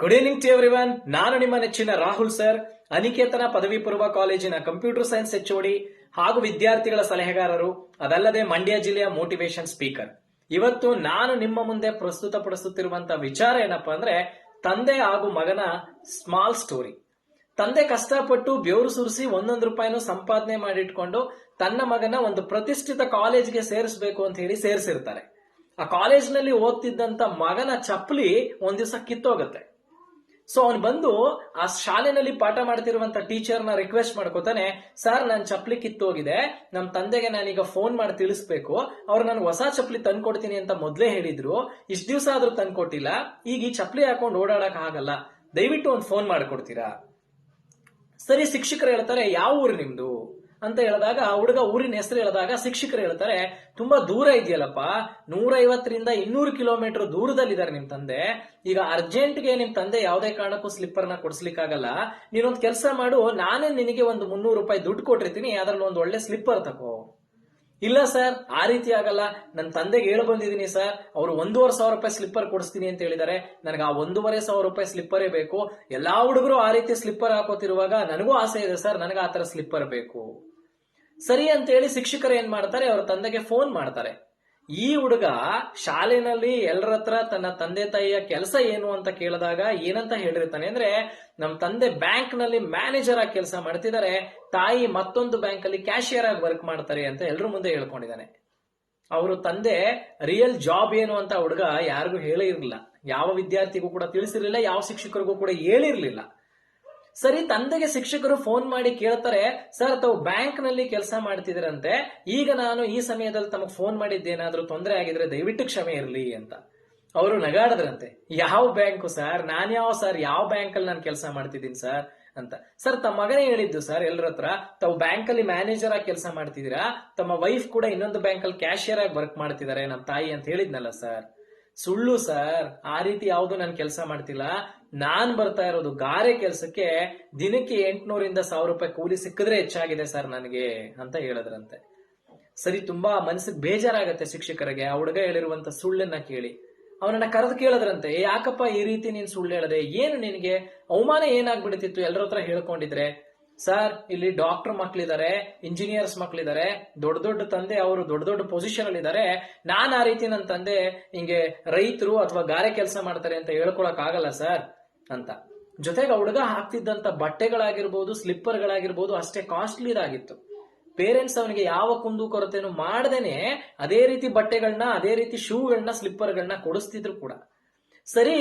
Good evening to everyone ನಾನು ನಿಮ್ಮ ನೆಚ್ಚಿನ ರಾಹುಲ್ ಸರ್. ಅನಿಕೇತನ ಪದವಿ ಪೂರ್ವ ಕಾಲೇಜಿನ ಕಂಪ್ಯೂಟರ್ ಸೈನ್ಸ್ ಎಚ್ಒಡಿ ಹಾಗೂ ವಿದ್ಯಾರ್ಥಿಗಳ ಸಲಹೆಗಾರರು, ಅದಲ್ಲದೆ ಮಂಡ್ಯ ಜಿಲ್ಲೆಯ ಮೋಟಿವೇಶನ್ ಸ್ಪೀಕರ್ ಇವತ್ತು ನಾನು ನಿಮ್ಮ ಮುಂದೆ ಪ್ರಸ್ತುತಪಡಿಸುತ್ತಿರುವಂತಹ ವಿಚಾರ ಏನಪ್ಪ ಅಂದ್ರೆ, ತಂದೆ ಹಾಗೂ ಮಗನ ಸ್ಮಾಲ್ ಸ್ಟೋರಿ ತಂದೆ ಕಷ್ಟಪಟ್ಟು ಬೆವರು ಸುರಿಸಿ ಒಂದೊಂದು ರೂಪಾಯಿನೂ ಸಂಪಾದನೆ ಮಾಡಿಟ್ಕೊಂಡು ತನ್ನ ಮಗನ ಒಂದು ಪ್ರತಿಷ್ಠಿತ ಕಾಲೇಜ್ಗೆ ಸೇರಿಸಬೇಕು ಅಂತ ಹೇಳಿ ಸೇರಿಸಿರ್ತಾರೆ. ಆ ಕಾಲೇಜ್ನಲ್ಲಿ ಓದ್ತಿದ್ದಂತ ಮಗನ ಚಪ್ಪಲಿ ಒಂದ್ ದಿವಸ ಕಿತ್ತೋಗುತ್ತೆ. ಸೊ ಅವ್ನು ಬಂದು ಆ ಶಾಲೆನಲ್ಲಿ ಪಾಠ ಮಾಡ್ತಿರುವಂತ ಟೀಚರ್ನ ರಿಕ್ವೆಸ್ಟ್ ಮಾಡ್ಕೋತಾನೆ ಸರ್ ನಾನು ಚಪ್ಪಲಿ ಕಿತ್ತೋಗಿದೆ. ನಮ್ಮ ತಂದೆಗೆ ನಾನೀಗ ಫೋನ್ ಮಾಡಿ ತಿಳಿಸ್ಬೇಕು. ಅವ್ರು ನಾನು ಹೊಸ ಚಪ್ಪಲಿ ತಂದ್ಕೊಡ್ತೀನಿ ಅಂತ ಮೊದಲೇ ಹೇಳಿದ್ರು. ಇಷ್ಟು ದಿವಸ ಆದ್ರೂ ತಂದ್ಕೊಟ್ಟಿಲ್ಲ. ಈಗ ಈ ಚಪ್ಪಲಿ ಹಾಕೊಂಡು ಓಡಾಡಕ್ ಆಗಲ್ಲ. ದಯವಿಟ್ಟು ಒಂದು ಫೋನ್ ಮಾಡ್ಕೊಡ್ತೀರಾ? ಸರಿ, ಶಿಕ್ಷಕರು ಹೇಳ್ತಾರೆ, ಯಾವ ಊರು ನಿಮ್ದು? ಅಂತ ಹೇಳಿದಾಗ ಆ ಹುಡುಗ ಊರಿನ ಹೆಸರು ಹೇಳಿದಾಗ ಶಿಕ್ಷಕರು ಹೇಳ್ತಾರೆ, ತುಂಬಾ ದೂರ ಇದೆಯಲ್ಲಪ್ಪ ನೂರ ಐವತ್ತರಿಂದ ಇನ್ನೂರು ಕಿಲೋಮೀಟರ್ ದೂರದಲ್ಲಿದ್ದಾರೆ ನಿಮ್ ತಂದೆ. ಈಗ ಅರ್ಜೆಂಟ್ಗೆ ನಿಮ್ ತಂದೆ ಯಾವುದೇ ಕಾರಣಕ್ಕೂ ಸ್ಲಿಪ್ಪರ್ನ ಕೊಡ್ಸ್ಲಿಕ್ಕಾಗಲ್ಲ. ನೀನೊಂದು ಕೆಲಸ ಮಾಡು, ನಾನೇ ನಿನಗೆ ಒಂದು ಮುನ್ನೂರು ರೂಪಾಯಿ ದುಡ್ಡು ಕೊಟ್ಟಿರ್ತೀನಿ, ಅದ್ರಲ್ಲಿ ಒಂದು ಒಳ್ಳೆ ಸ್ಲಿಪ್ಪರ್ ತಗೋ ಇಲ್ಲ ಸರ್, ಆ ರೀತಿ ಆಗಲ್ಲ. ನನ್ನ ತಂದೆಗೆ ಹೇಳಿ ಬಂದಿದ್ದೀನಿ ಸರ್, ಅವರು ಒಂದೂವರೆ ಸಾವಿರ ರೂಪಾಯಿ ಸ್ಲಿಪ್ಪರ್ ಕೊಡಿಸ್ತೀನಿ ಅಂತ ಹೇಳಿದ್ದಾರೆ. ನನಗೆ ಆ ಒಂದೂವರೆ ಸಾವಿರ ರೂಪಾಯಿ ಸ್ಲಿಪ್ಪರೇ ಬೇಕು. ಎಲ್ಲಾ ಹುಡುಗರು ಆ ರೀತಿ ಸ್ಲಿಪ್ಪರ್ ಹಾಕೋತಿರುವಾಗ ನನಗೂ ಆಸೆ ಇದೆ ಸರ್, ನನಗೆ ಆ ತರ ಸ್ಲಿಪ್ಪರ್ ಬೇಕು. ಸರಿ ಅಂತ ಹೇಳಿ ಶಿಕ್ಷಕರು ಏನ್ ಮಾಡ್ತಾರೆ? ಅವ್ರ ತಂದೆಗೆ ಫೋನ್ ಮಾಡ್ತಾರೆ. ಈ ಹುಡುಗ ಶಾಲೆನಲ್ಲಿ ಎಲ್ಲರ ಹತ್ರ ತನ್ನ ತಂದೆ ತಾಯಿಯ ಕೆಲಸ ಏನು ಅಂತ ಕೇಳಿದಾಗ ಏನಂತ ಹೇಳಿರ್ತಾನೆ ಅಂದ್ರೆ ನಮ್ಮ ತಂದೆ ಬ್ಯಾಂಕ್ನಲ್ಲಿ ಮ್ಯಾನೇಜರ್ ಆಗಿ ಕೆಲಸ ಮಾಡ್ತಿದ್ದಾರೆ ತಾಯಿ ಮತ್ತೊಂದು ಬ್ಯಾಂಕ್ ಅಲ್ಲಿ ಕ್ಯಾಶಿಯರ್ ಆಗಿ ವರ್ಕ್ ಮಾಡ್ತಾರೆ ಅಂತ ಎಲ್ರ ಮುಂದೆ ಹೇಳ್ಕೊಂಡಿದ್ದಾನೆ. ಅವರು ತಂದೆ ರಿಯಲ್ ಜಾಬ್ ಏನು ಅಂತ ಹುಡುಗ ಯಾರಿಗೂ ಹೇಳಿರ್ಲಿಲ್ಲ ಯಾವ ವಿದ್ಯಾರ್ಥಿಗೂ ಕೂಡ ತಿಳಿಸಿರ್ಲಿಲ್ಲ, ಯಾವ ಶಿಕ್ಷಕರಿಗೂ ಕೂಡ ಹೇಳಿರ್ಲಿಲ್ಲ. ಸರಿ, ತಂದೆಗೆ ಶಿಕ್ಷಕರು ಫೋನ್ ಮಾಡಿ ಕೇಳ್ತಾರೆ, ಸರ್, ತಾವು ಬ್ಯಾಂಕ್ನಲ್ಲಿ ಕೆಲಸ ಮಾಡ್ತಿದ್ರಂತೆ ಈಗ ನಾನು ಈ ಸಮಯದಲ್ಲಿ ತಮಗೆ ಫೋನ್ ಮಾಡಿದ್ದೇನಾದ್ರೂ ತೊಂದರೆ ಆಗಿದ್ರೆ ದಯವಿಟ್ಟು ಕ್ಷಮೆ ಇರಲಿ ಅಂತ. ಅವರು ನಗಾಡದ್ರಂತೆ, ಯಾವ ಬ್ಯಾಂಕು ಸರ್? ನಾನ್ ಯಾವ ಸರ್? ಯಾವ ಬ್ಯಾಂಕ್ ಅಲ್ಲಿ ನಾನು ಕೆಲಸ ಮಾಡ್ತಿದ್ದೀನಿ ಸರ್? ಅಂತ. ಸರ್, ತಮ್ಮ ಮಗನೇ ಹೇಳಿದ್ದು ಸರ್ ಎಲ್ಲರ ಹತ್ರ, ತಾವು ಬ್ಯಾಂಕ್ ಅಲ್ಲಿ ಮ್ಯಾನೇಜರ್ ಆಗಿ ಕೆಲಸ ಮಾಡ್ತಿದ್ದೀರಾ? ತಮ್ಮ ವೈಫ್ ಕೂಡ ಇನ್ನೊಂದು ಬ್ಯಾಂಕ್ ಅಲ್ಲಿ ಕ್ಯಾಶಿಯರ್ ಆಗಿ ವರ್ಕ್ ಮಾಡ್ತಿದ್ದಾರೆ ನಮ್ಮ ತಾಯಿ ಅಂತ ಹೇಳಿದ್ನಲ್ಲ ಸರ್. ಸುಳ್ಳು ಸರ್, ಆ ರೀತಿ ಯಾವುದು ನಾನು ಕೆಲಸ ಮಾಡ್ತಿಲ್ಲ. ನಾನ್ ಬರ್ತಾ ಇರೋದು ಗಾರೆ ಕೆಲಸಕ್ಕೆ ದಿನಕ್ಕೆ ಎಂಟ್ನೂರಿಂದ ಸಾವಿರ ರೂಪಾಯಿ ಕೂಲಿ ಸಿಕ್ಕಿದ್ರೆ ಹೆಚ್ಚಾಗಿದೆ ಸರ್ ನನಗೆ ಅಂತ ಹೇಳಿದ್ರಂತೆ. ಸರಿ ತುಂಬಾ ಮನಸ್ಸಿಗೆ ಬೇಜಾರಾಗತ್ತೆ ಶಿಕ್ಷಕರಿಗೆ. ಆ ಹುಡುಗ ಹೇಳಿರುವಂತ ಸುಳ್ಳನ್ನ ಕೇಳಿ. ಅವನನ್ನ ಕರೆದು ಕೇಳದ್ರಂತೆ "ಏ, ಯಾಕಪ್ಪ ಈ ರೀತಿ ನೀನ್ ಸುಳ್ಳು ಹೇಳದೆ? ಏನು ನಿನಗೆ? ಅವಮಾನ ಏನಾಗ್ಬಿಡ್ತಿತ್ತು? ಎಲ್ಲರ ಹತ್ರ ಹೇಳ್ಕೊಂಡಿದ್ರೆ? ಸರ್ ಇಲ್ಲಿ ಡಾಕ್ಟರ್ ಮಕ್ಳಿದ್ದಾರೆ ಇಂಜಿನಿಯರ್ಸ್ ಮಕ್ಳಿದ್ದಾರೆ ದೊಡ್ಡ ದೊಡ್ಡ ತಂದೆ ಅವರು ದೊಡ್ಡ ದೊಡ್ಡ ಪೊಸಿಷನ್ ಅಲ್ಲಿ ಇದ್ದಾರೆ ನಾನ್ ಆ ರೀತಿ ನನ್ನ ತಂದೆ ಹಿಂಗೆ ರೈತರು ಅಥವಾ ಗಾರೆ ಕೆಲಸ ಮಾಡ್ತಾರೆ ಅಂತ ಹೇಳ್ಕೊಳಕ್ ಆಗಲ್ಲ ಸರ್. ಅಂತ. ಜೊತೆಗೆ ಹುಡುಗ ಹಾಕ್ತಿದ್ದಂತ ಬಟ್ಟೆಗಳಾಗಿರ್ಬೋದು, ಸ್ಲಿಪ್ಪರ್ಗಳಾಗಿರ್ಬೋದು ಅಷ್ಟೇ ಕಾಸ್ಟ್ಲಿ ಇದಾಗಿತ್ತು ಪೇರೆಂಟ್ಸ್ ಅವನಿಗೆ ಯಾವ ಕುಂದು ಕೊರತೆನು ಮಾಡದೇನೆ ಅದೇ ರೀತಿ ಬಟ್ಟೆಗಳನ್ನ ಅದೇ ರೀತಿ ಶೂಗಳನ್ನ, ಸ್ಲಿಪ್ಪರ್ಗಳನ್ನ ಕೊಡಿಸ್ತಿದ್ರು ಕೂಡ. ಸರಿ,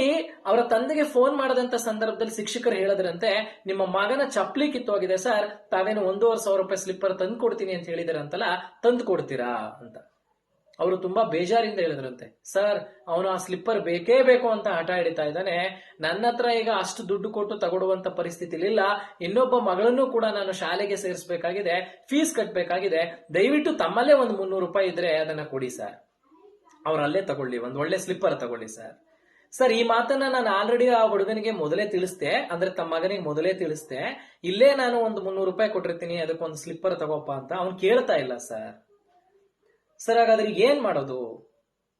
ಅವರ ತಂದೆಗೆ ಫೋನ್ ಮಾಡದಂತ ಸಂದರ್ಭದಲ್ಲಿ ಶಿಕ್ಷಕರು ಹೇಳದ್ರಂತೆ, ನಿಮ್ಮ ಮಗನ ಚಪ್ಪಲಿ ಕಿತ್ತೋಗಿದೆ ಸರ್, ತಾವೇನು ಒಂದೂವರೆ ಸಾವಿರ ರೂಪಾಯಿ ಸ್ಲಿಪ್ಪರ್ ತಂದು ಕೊಡ್ತೀನಿ ಅಂತ ಹೇಳಿದಾರಂತಲ್ಲ ತಂದು ಕೊಡ್ತೀರಾ ಅಂತ. ಅವರು ತುಂಬಾ ಬೇಜಾರಿಂದ ಹೇಳಿದ್ರಂತೆ, ಸರ್, ಅವನು ಆ ಸ್ಲಿಪ್ಪರ್ ಬೇಕೇ ಬೇಕು ಅಂತ ಹಠ ಹಿಡಿತಾ ಇದ್ದಾನೆ. ನನ್ನ ಹತ್ರ ಈಗ ಅಷ್ಟು ದುಡ್ಡು ಕೊಟ್ಟು ತಗೊಡುವಂತ ಪರಿಸ್ಥಿತಿ ಇಲ್ಲ ಇನ್ನೊಬ್ಬ ಮಗಳನ್ನು ಕೂಡ ನಾನು ಶಾಲೆಗೆ ಸೇರಿಸಬೇಕಾಗಿದೆ, ಫೀಸ್ ಕಟ್ಟಬೇಕಾಗಿದೆ ದಯವಿಟ್ಟು ತಮ್ಮಲ್ಲೇ ಒಂದು ಮುನ್ನೂರು ರೂಪಾಯಿ ಇದ್ರೆ ಅದನ್ನ ಕೊಡಿ, ಸರ್. ಅವ್ರು ಅಲ್ಲೇ ತಗೊಳ್ಳಿ, ಒಂದು ಒಳ್ಳೆ ಸ್ಲಿಪ್ಪರ್ ತಗೊಳ್ಳಿ, ಸರ್. ಸರ್, ಈ ಮಾತನ್ನ ನಾನು ಆಲ್ರೆಡಿ ಆ ಹುಡುಗನಿಗೆ ಮೊದಲೇ ತಿಳಿಸ್ದೆ, ಅಂದ್ರೆ ತಮ್ಮ ಮಗನಿಗೆ ಮೊದಲೇ ತಿಳಿಸ್ದೆ. ಇಲ್ಲೇ ನಾನು ಒಂದು ಮುನ್ನೂರು ರೂಪಾಯಿ ಕೊಟ್ಟಿರ್ತೀನಿ, ಅದಕ್ಕೊಂದು ಸ್ಲಿಪ್ಪರ್ ತಗೋಪ್ಪ ಅಂತ ಅವ್ನು ಕೇಳ್ತಾ ಇಲ್ಲ, ಸರ್. ಸರ್ ಹಾಗಾದ್ರೆ ಏನ್ ಮಾಡೋದು?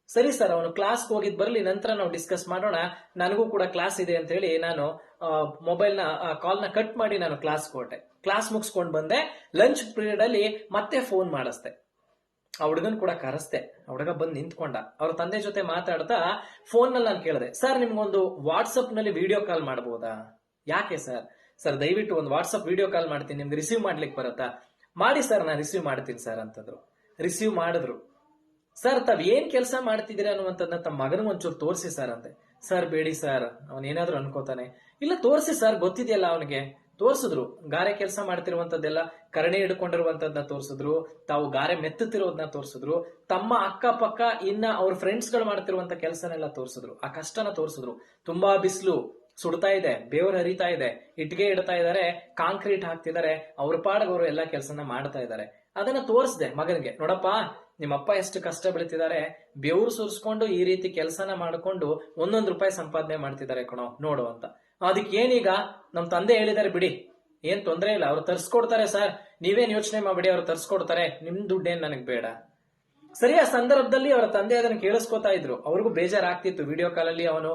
ಸರಿ ಸರ್ ಅವನು ಕ್ಲಾಸ್ಗೆ ಹೋಗಿದ್ ಬರಲಿ, ನಂತರ ನಾವು ಡಿಸ್ಕಸ್ ಮಾಡೋಣ. ನನಗೂ ಕೂಡ ಕ್ಲಾಸ್ ಇದೆ ಅಂತ ಹೇಳಿ ನಾನು ಮೊಬೈಲ್ನ ಕಾಲ್ನ ಕಟ್ ಮಾಡಿ ನಾನು ಕ್ಲಾಸ್ ಕೊಟ್ಟೆ ಕ್ಲಾಸ್ ಮುಗಿಸ್ಕೊಂಡು ಬಂದೆ. ಲಂಚ್ ಪೀರಿಯಡ್ ಅಲ್ಲಿ ಮತ್ತೆ ಫೋನ್ ಮಾಡಿಸ್ದೆ. ಆ ಹುಡುಗನ್ ಕೂಡ ಕರೆಸ್ದೆ. ಆ ಹುಡುಗ ಬಂದು ನಿಂತ್ಕೊಂಡ. ಅವ್ರ ತಂದೆ ಜೊತೆ ಮಾತಾಡ್ತಾ ಫೋನ್ನಲ್ಲಿ ನಾನು ಕೇಳಿದೆ. ಸರ್ ನಿಮ್ಗೊಂದು ವಾಟ್ಸಪ್ನಲ್ಲಿ ವಿಡಿಯೋ ಕಾಲ್ ಮಾಡಬಹುದಾ ಯಾಕೆ ಸರ್ ಸರ್ ದಯವಿಟ್ಟು ಒಂದು ವಾಟ್ಸಪ್ ವಿಡಿಯೋ ಕಾಲ್ ಮಾಡ್ತೀನಿ. ನಿಮ್ಗೆ ರಿಸೀವ್ ಮಾಡ್ಲಿಕ್ಕೆ ಬರುತ್ತಾ? ಮಾಡಿ ಸರ್ ನಾನು ರಿಸೀವ್ ಮಾಡ್ತೀನಿ ಸರ್ ಅಂತಂದ್ರು. ರಿಸೀವ್ ಮಾಡಿದ್ರು. ಸರ್ ತಾವ್ ಏನ್ ಕೆಲಸ ಮಾಡ್ತಿದ್ದೀರಾ ಅನ್ನುವಂಥದ್ದನ್ನ ತಮ್ಮ ಮಗನ ಒಂಚೂರು ತೋರಿಸಿ ಸರ್ ಅಂತೆ. ಸರ್ ಬೇಡಿ ಸರ್ ಅವನ್ ಏನಾದ್ರು ಅನ್ಕೋತಾನೆ. ಇಲ್ಲ, ತೋರಿಸಿ ಸರ್ ಗೊತ್ತಿದೆಯಲ್ಲ ಅವನಿಗೆ. ತೋರಿಸಿದ್ರು. ಗಾರೆ ಕೆಲಸ ಮಾಡ್ತಿರುವಂತದ್ದೆಲ್ಲ ಕರಣೆ ಹಿಡ್ಕೊಂಡಿರುವಂತದ್ನ ತೋರಿಸಿದ್ರು. ತಾವು ಗಾರೆ ಮೆತ್ತುತ್ತಿರೋದನ್ನ ತೋರಿಸಿದ್ರು. ತಮ್ಮ ಅಕ್ಕಪಕ್ಕ ಇನ್ನ ಅವ್ರ ಫ್ರೆಂಡ್ಸ್ಗಳು ಮಾಡ್ತಿರುವಂತ ಕೆಲಸನೆಲ್ಲ ತೋರಿಸಿದ್ರು. ಆ ಕಷ್ಟನ ತೋರಿಸಿದ್ರು. ತುಂಬಾ ಬಿಸಿಲು ಸುಡ್ತಾ ಇದೆ, ಬೇವರು ಹರಿತಾ ಇದೆ ಇಟ್ಟಿಗೆ ಇಡ್ತಾ ಇದ್ದಾರೆ ಕಾಂಕ್ರೀಟ್ ಹಾಕ್ತಿದ್ದಾರೆ ಅವ್ರ ಪಾಡಗೋರು ಅವರು ಎಲ್ಲಾ ಕೆಲಸನ ಮಾಡ್ತಾ ಇದ್ದಾರೆ ಅದನ್ನ ತೋರಿಸ್ದೆ ಮಗನಿಗೆ, ನೋಡಪ್ಪ, ನಿಮ್ಮಪ್ಪ ಎಷ್ಟು ಕಷ್ಟ ಬೀಳ್ತಿದ್ದಾರೆ, ಬೆವರು ಸುರಿಸ್ಕೊಂಡು ಈ ರೀತಿ ಕೆಲಸನ ಮಾಡ್ಕೊಂಡು ಒಂದೊಂದು ರೂಪಾಯಿ ಸಂಪಾದನೆ ಮಾಡ್ತಿದ್ದಾರೆ ಕಣೋ, ನೋಡು ಅಂತ. ಅದಕ್ಕೆ ಏನೀಗ ನಮ್ಮ ತಂದೆ ಹೇಳಿದ್ದಾರೆ, ಬಿಡಿ, ಏನ್ ತೊಂದರೆ ಇಲ್ಲ, ಅವ್ರು ತರ್ಸ್ಕೊಡ್ತಾರೆ ಸರ್, ನೀವೇನ್ ಯೋಚನೆ ಮಾಡ್ಬಿಡಿ, ಅವ್ರು ತರ್ಸ್ಕೊಡ್ತಾರೆ, ನಿಮ್ ದುಡ್ಡೇನ್ ನನಗೆ ಬೇಡ. ಸರಿ, ಆ ಸಂದರ್ಭದಲ್ಲಿ ಅವರ ತಂದೆ ಅದನ್ನು ಕೇಳಿಸ್ಕೊತಾ ಇದ್ರು. ಅವ್ರಿಗೂ ಬೇಜಾರಾಗ್ತಿತ್ತು, ವಿಡಿಯೋ ಕಾಲಲ್ಲಿ ಅವನು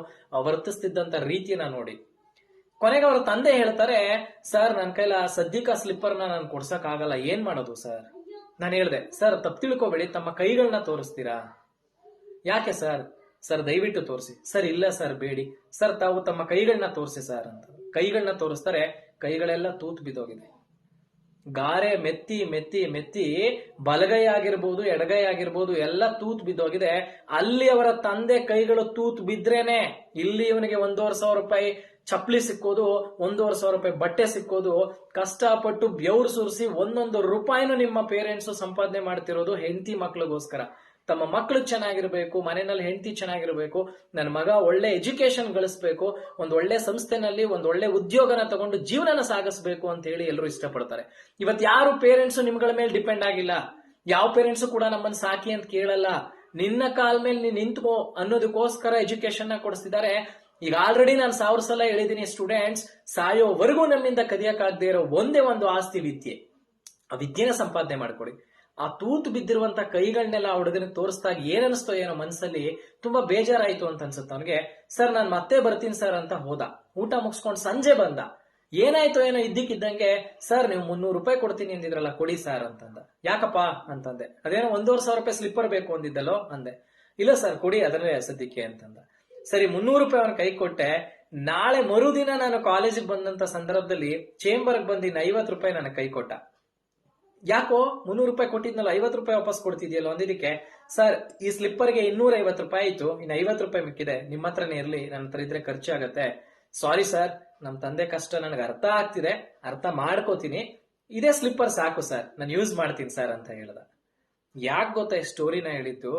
ವರ್ತಿಸ್ತಿದ್ದಂತ ರೀತಿಯನ್ನ ನೋಡಿ. ಕೊನೆಗೆ ಅವರ ತಂದೆ ಹೇಳ್ತಾರೆ, ಸರ್ ನನ್ನ ಕೈಲ ಸದ್ಯಕ್ಕೆ ಸ್ಲಿಪ್ಪರ್ನ ನಾನು ಕೊಡ್ಸಕ್ ಆಗಲ್ಲ ಏನ್ ಮಾಡೋದು, ಸರ್? ನಾನು ಹೇಳ್ದೆ, ಸರ್, ತಪ್ಪು ತಿಳ್ಕೊಬೇಡಿ. ತಮ್ಮ ಕೈಗಳನ್ನ ತೋರಿಸ್ತೀರಾ? ಯಾಕೆ, ಸರ್? ಸರ್, ದಯವಿಟ್ಟು ತೋರಿಸಿ. ಸರ್, ಇಲ್ಲ, ಸರ್, ಬೇಡಿ. ಸರ್, ತಾವು ತಮ್ಮ ಕೈಗಳನ್ನ ತೋರಿಸಿ, ಸರ್, ಅಂತ. ಕೈಗಳನ್ನ ತೋರಿಸ್ತಾರೆ, ಕೈಗಳೆಲ್ಲ ತೂತ್ ಬಿದ್ದೋಗಿದೆ. ಗಾರೆ ಮೆತ್ತಿ ಮೆತ್ತಿ ಮೆತ್ತಿ ಬಲಗೈ ಆಗಿರ್ಬೋದು ಎಡಗೈ ಆಗಿರ್ಬೋದು ಎಲ್ಲ ತೂತ್ ಬಿದ್ದೋಗಿದೆ. ಅಲ್ಲಿ ಅವರ ತಂದೆ ಕೈಗಳು ತೂತ್ ಬಿದ್ರೇನೆ. ಇಲ್ಲಿ ಇವನಿಗೆ ಒಂದೂವರೆ ಸಾವಿರ ರೂಪಾಯಿ ಚಪ್ಪಲಿ ಸಿಕ್ಕೋದು ಒಂದೂವರೆ ಸಾವಿರ ರೂಪಾಯಿ ಬಟ್ಟೆ ಸಿಕ್ಕೋದು, ಕಷ್ಟಪಟ್ಟು ಬೆವ್ರು ಸುರಿಸಿ ಒಂದೊಂದು ರೂಪಾಯಿನೂ ನಿಮ್ಮ ಪೇರೆಂಟ್ಸ್ ಸಂಪಾದನೆ ಮಾಡ್ತಿರೋದು ಹೆಂಡತಿ ಮಕ್ಳಿಗೋಸ್ಕರ. ತಮ್ಮ ಮಕ್ಕಳು ಚೆನ್ನಾಗಿರ್ಬೇಕು, ಮನೆಯಲ್ಲಿ ಹೆಂಡತಿ ಚೆನ್ನಾಗಿರ್ಬೇಕು, ನನ್ನ ಮಗ ಒಳ್ಳೆ ಎಜುಕೇಶನ್ ಗಳಿಸ್ಬೇಕು, ಒಂದ್ ಒಳ್ಳೆ ಸಂಸ್ಥೆನಲ್ಲಿ, ಒಂದ್ ಒಳ್ಳೆ ಉದ್ಯೋಗನ ತಗೊಂಡು ಜೀವನನ ಸಾಗಿಸ್ಬೇಕು ಅಂತ ಹೇಳಿ ಎಲ್ಲರೂ ಇಷ್ಟಪಡ್ತಾರೆ. ಇವತ್ ಯಾರು ಪೇರೆಂಟ್ಸ್ ನಿಮ್ಗಳ ಮೇಲೆ ಡಿಪೆಂಡ್ ಆಗಿಲ್ಲ? ಯಾವ ಪೇರೆಂಟ್ಸ್ ಕೂಡ ನಮ್ಮನ್ನ ಸಾಕಿ ಅಂತ ಕೇಳಲ್ಲ. ನಿನ್ನ ಕಾಲ್ ಮೇಲೆ ನೀನ್ ನಿಂತ್ಕೋ ಅನ್ನೋದಕ್ಕೋಸ್ಕರ ಎಜುಕೇಶನ್ನ ಕೊಡಿಸ್ತಿದ್ದಾರೆ ಈಗ ಆಲ್ರೆಡಿ ನಾನು ಸಾವಿರ ಸಲ ಹೇಳಿದ್ದೀನಿ ಸ್ಟೂಡೆಂಟ್ಸ್ ಸಾಯೋವರೆಗೂ ನಮ್ಮಿಂದ ಕದಿಯಕ್ಕಾಗದೇ ಇರೋ ಒಂದೇ ಒಂದು ಆಸ್ತಿ ವಿದ್ಯೆ. ಆ ವಿದ್ಯೆನ ಸಂಪಾದನೆ ಮಾಡ್ಕೊಡಿ. ಆ ತೂತು ಬಿದ್ದಿರುವಂತ ಕೈಗಳನ್ನೆಲ್ಲ ಆ ಹುಡುಗನಿಗೆ ತೋರಿಸ್ದಾಗ ಏನನ್ನಿಸ್ತೋ ಏನೋ ಮನಸ್ಸಲ್ಲಿ ತುಂಬಾ ಬೇಜಾರಾಯ್ತು ಅಂತ ಅನ್ಸುತ್ತೆ ಅವನಿಗೆ. ಸರ್, ನಾನು ಮತ್ತೆ ಬರ್ತೀನಿ ಸರ್ ಅಂತ ಹೋದ. ಊಟ ಮುಗಿಸ್ಕೊಂಡು ಸಂಜೆ ಬಂದ. ಏನಾಯ್ತೋ ಏನೋ ಇದ್ದಕ್ಕಿದ್ದಂಗೆ, ಸರ್, ನೀವು ಮುನ್ನೂರು ರೂಪಾಯಿ ಕೊಡ್ತೀನಿ ಅಂದಿದ್ರಲ್ಲ, ಕೊಡಿ ಸರ್ ಅಂತಂದ. ಯಾಕಪ್ಪ? ಅಂತಂದೆ. ಅದೇನೋ ಒಂದೂವರೆ ಸಾವಿರ ರೂಪಾಯಿ ಸ್ಲಿಪ್ಪರ್ ಬೇಕು ಅಂದಿದ್ದಲ್ಲೋ? ಅಂದೆ. ಇಲ್ಲ ಸರ್, ಕೊಡಿ, ಅದನ್ನೇ ಸದ್ಯಕ್ಕೆ ಅಂತಂದ. ಸರಿ, ಮುನ್ನೂರು ರೂಪಾಯಿ ಅವನ ಕೈ ಕೊಟ್ಟೆ. ನಾಳೆ ಮರುದಿನ ನಾನು ಕಾಲೇಜಿಗೆ ಬಂದಂತ ಸಂದರ್ಭದಲ್ಲಿ ಚೇಂಬರ್ಗೆ ಬಂದಿನ ಐವತ್ತು ರೂಪಾಯಿ ನನಗೆ ಕೈ ಕೊಟ್ಟ. ಯಾಕೋ? ಮುನ್ನೂರು ರೂಪಾಯಿ ಕೊಟ್ಟಿದ್ನಲ್ಲ, ಐವತ್ತು ರೂಪಾಯಿ ವಾಪಸ್ ಕೊಡ್ತಿದ್ಯಲ್ಲ ಒಂದಿದಕ್ಕೆ ಸರ್, ಈ ಸ್ಲಿಪ್ಪರ್ಗೆ ಇನ್ನೂರ ಐವತ್ತು ರೂಪಾಯಿ ಆಯ್ತು. ಇನ್ನು ಐವತ್ತು ರೂಪಾಯಿ ಮಿಕ್ಕಿದೆ. ನಿಮ್ಮ ಹತ್ರನೇ ಇರಲಿ, ನನ್ನ ಹತ್ರ ಇದ್ರೆ ಖರ್ಚು ಆಗತ್ತೆ. ಸಾರಿ ಸರ್ ನಮ್ಮ ತಂದೆ ಕಷ್ಟ ನನಗೆ ಅರ್ಥ ಆಗ್ತಿದೆ. ಅರ್ಥ ಮಾಡ್ಕೋತೀನಿ. ಇದೇ ಸ್ಲಿಪ್ಪರ್ ಸಾಕು ಸರ್ ನಾನು ಯೂಸ್ ಮಾಡ್ತೀನಿ ಸರ್ ಅಂತ ಹೇಳ್ದ. ಯಾಕೆ ಗೊತ್ತಾ ಈ ಸ್ಟೋರಿನ ಹೇಳಿದ್ದು?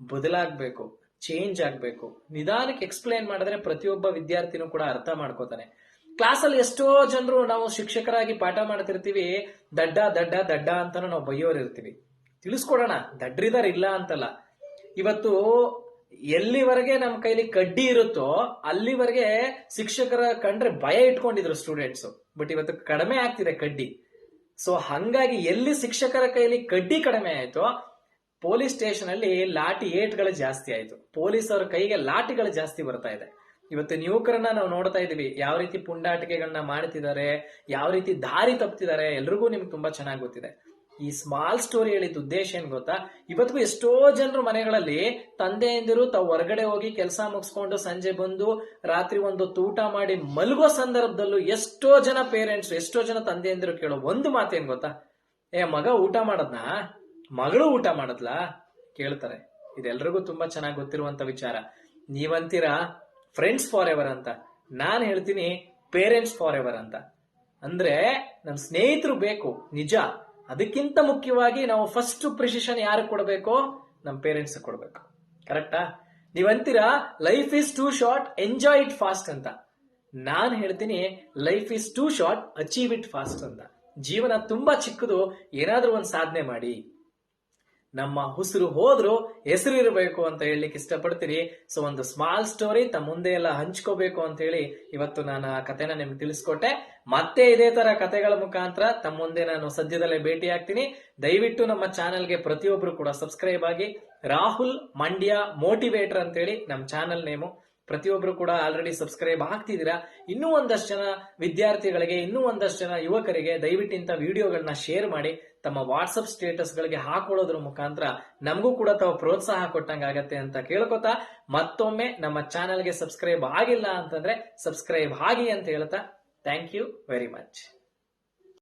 ಬದಲಾಗ್ಬೇಕು. ಚೇಂಜ್ ಆಗ್ಬೇಕು. ನಿಧಾನಕ್ಕೆ ಎಕ್ಸ್ಪ್ಲೈನ್ ಮಾಡಿದ್ರೆ ಪ್ರತಿಯೊಬ್ಬ ವಿದ್ಯಾರ್ಥಿನೂ ಕೂಡ ಅರ್ಥ ಮಾಡ್ಕೋತಾನೆ. ಕ್ಲಾಸಲ್ಲಿ ಎಷ್ಟೋ ಜನರು ನಾವು ಶಿಕ್ಷಕರಾಗಿ ಪಾಠ ಮಾಡ್ತಿರ್ತೀವಿ, ದಡ್ಡ ದಡ್ಡ ದಡ್ಡ ಅಂತಾನು ನಾವು ಬೈಯೋರು ಇರ್ತೀವಿ ತಿಳಿಸ್ಕೊಡೋಣ, ದಡ್ರಿದಾರ್ ಇಲ್ಲ ಅಂತಲ್ಲ. ಇವತ್ತು ಎಲ್ಲಿವರೆಗೆ ನಮ್ಮ ಕೈಲಿ ಕಡ್ಡಿ ಇರುತ್ತೋ ಅಲ್ಲಿವರೆಗೆ ಶಿಕ್ಷಕರ ಕಂಡ್ರೆ ಭಯ ಇಟ್ಕೊಂಡಿದ್ರು ಸ್ಟೂಡೆಂಟ್ಸ್ ಬಟ್ ಇವತ್ತು ಕಡಿಮೆ ಆಗ್ತಿದೆ ಕಡ್ಡಿ. ಸೊ ಹಂಗಾಗಿ ಎಲ್ಲಿ ಶಿಕ್ಷಕರ ಕೈಲಿ ಕಡ್ಡಿ ಕಡಿಮೆ ಆಯ್ತೋ ಪೊಲೀಸ್ ಸ್ಟೇಷನ್ ಅಲ್ಲಿ ಲಾಠಿ ಏಟ್ಗಳು ಜಾಸ್ತಿ ಆಯ್ತು. ಪೊಲೀಸರ ಕೈಗೆ ಲಾಠಿಗಳು ಜಾಸ್ತಿ ಬರ್ತಾ ಇದೆ. ಇವತ್ತು ಯುವಕರನ್ನ ನಾವು ನೋಡ್ತಾ ಇದೀವಿ ಯಾವ ರೀತಿ ಪುಂಡಾಟಿಕೆಗಳನ್ನ ಮಾಡ್ತಿದ್ದಾರೆ, ಯಾವ ರೀತಿ ದಾರಿ ತಪ್ತಿದ್ದಾರೆ, ಎಲ್ರಿಗೂ ನಿಮ್ಗೆ ತುಂಬಾ ಚೆನ್ನಾಗಿ ಗೊತ್ತಿದೆ. ಈ ಸ್ಮಾಲ್ ಸ್ಟೋರಿ ಹೇಳಿದ ಉದ್ದೇಶ ಏನ್ ಗೊತ್ತಾ? ಇವತ್ತಿಗೂ ಎಷ್ಟೋ ಜನರು ಮನೆಗಳಲ್ಲಿ ತಂದೆಯಿಂದಿರು ತಾವು ಹೊರಗಡೆ ಹೋಗಿ ಕೆಲಸ ಮುಗಿಸ್ಕೊಂಡು ಸಂಜೆ ಬಂದು ರಾತ್ರಿ ಒಂದು ಊಟ ಮಾಡಿ ಮಲಗೋ ಸಂದರ್ಭದಲ್ಲೂ ಎಷ್ಟೋ ಜನ ಪೇರೆಂಟ್ಸ್ ಎಷ್ಟೋ ಜನ ತಂದೆಯಿಂದಿರು ಕೇಳೋ ಒಂದು ಮಾತೇನ್ ಗೊತ್ತಾ? ಏ ಮಗ ಊಟ ಮಾಡದ್ನಾ? ಮಗಳು ಊಟ ಮಾಡದ್ಲಾ? ಕೇಳ್ತಾರೆ. ಇದೆಲ್ಲರಿಗೂ ತುಂಬಾ ಚೆನ್ನಾಗಿ ಗೊತ್ತಿರುವಂತ ವಿಚಾರ. ನೀವಂತೀರಾ ಫ್ರೆಂಡ್ಸ್ ಫಾರ್ ಎವರ್ ಅಂತ. ನಾನು ಹೇಳ್ತೀನಿ ಪೇರೆಂಟ್ಸ್ ಫಾರ್ ಎವರ್ ಅಂತ. ಅಂದ್ರೆ ನಮ್ಮ ಸ್ನೇಹಿತರು ಬೇಕು, ನಿಜ. ಅದಕ್ಕಿಂತ ಮುಖ್ಯವಾಗಿ ನಾವು ಫಸ್ಟ್ ಪ್ರಿಸಿಷನ್ ಯಾರು ಕೊಡಬೇಕು? ನಮ್ಮ ಪೇರೆಂಟ್ಸ್ ಕೊಡಬೇಕು. ಕರೆಕ್ಟಾ ನೀವಂತೀರಾ life is too short enjoy it fast ಅಂತ. ನಾನು ಹೇಳ್ತೀನಿ life is too short achieve it fast ಅಂತ. ಜೀವನ ತುಂಬಾ ಚಿಕ್ಕದು, ಏನಾದ್ರೂ ಒಂದು ಸಾಧನೆ ಮಾಡಿ. ನಮ್ಮ ಉಸಿರು ಹೋದ್ರು ಹೆಸರು ಇರಬೇಕು ಅಂತ ಹೇಳಲಿಕ್ಕೆ ಇಷ್ಟಪಡ್ತೀರಿ ಸೊ ಒಂದು ಸ್ಮಾಲ್ ಸ್ಟೋರಿ ತಮ್ಮ ಮುಂದೆ ಎಲ್ಲ ಹಂಚ್ಕೋಬೇಕು ಅಂತ ಹೇಳಿ ಇವತ್ತು ನಾನು ಆ ಕಥೆನ ನಿಮ್ಗೆ ತಿಳಿಸ್ಕೊಟ್ಟೆ. ಮತ್ತೆ ಇದೇ ತರ ಕಥೆಗಳ ಮುಖಾಂತರ ತಮ್ಮ ಮುಂದೆ ನಾನು ಸದ್ಯದಲ್ಲೇ ಭೇಟಿ ಆಗ್ತೀನಿ ದಯವಿಟ್ಟು ನಮ್ಮ ಚಾನೆಲ್ಗೆ ಪ್ರತಿಯೊಬ್ರು ಕೂಡ ಸಬ್ಸ್ಕ್ರೈಬ್ ಆಗಿ. ರಾಹುಲ್ ಮಂಡ್ಯ ಮೋಟಿವೇಟರ್ ಅಂತೇಳಿ ನಮ್ಮ ಚಾನೆಲ್ ನೇಮು. ಪ್ರತಿಯೊಬ್ರು ಕೂಡ ಆಲ್ರೆಡಿ ಸಬ್ಸ್ಕ್ರೈಬ್ ಆಗ್ತಿದ್ದೀರಾ? ಇನ್ನೂ ಒಂದಷ್ಟು ಜನ ವಿದ್ಯಾರ್ಥಿಗಳಿಗೆ, ಇನ್ನೂ ಒಂದಷ್ಟು ಜನ ಯುವಕರಿಗೆ ದಯವಿಟ್ಟು ಇಂಥ ವಿಡಿಯೋಗಳನ್ನ ಶೇರ್ ಮಾಡಿ. ತಮ್ಮ ವಾಟ್ಸಪ್ ಸ್ಟೇಟಸ್ ಗಳಿಗೆ ಹಾಕೊಳ್ಳೋದ್ರ ಮುಖಾಂತರ ನಮಗೂ ಕೂಡ ತಾವು ಪ್ರೋತ್ಸಾಹ ಕೊಟ್ಟಂಗಾಗತ್ತೆ ಅಂತ ಕೇಳ್ಕೊತಾ. ಮತ್ತೊಮ್ಮೆ ನಮ್ಮ ಚಾನೆಲ್ಗೆ ಸಬ್ಸ್ಕ್ರೈಬ್ ಆಗಿಲ್ಲ ಅಂತಂದ್ರೆ ಸಬ್ಸ್ಕ್ರೈಬ್ ಆಗಿ ಅಂತ ಹೇಳ್ತಾ. Thank you very much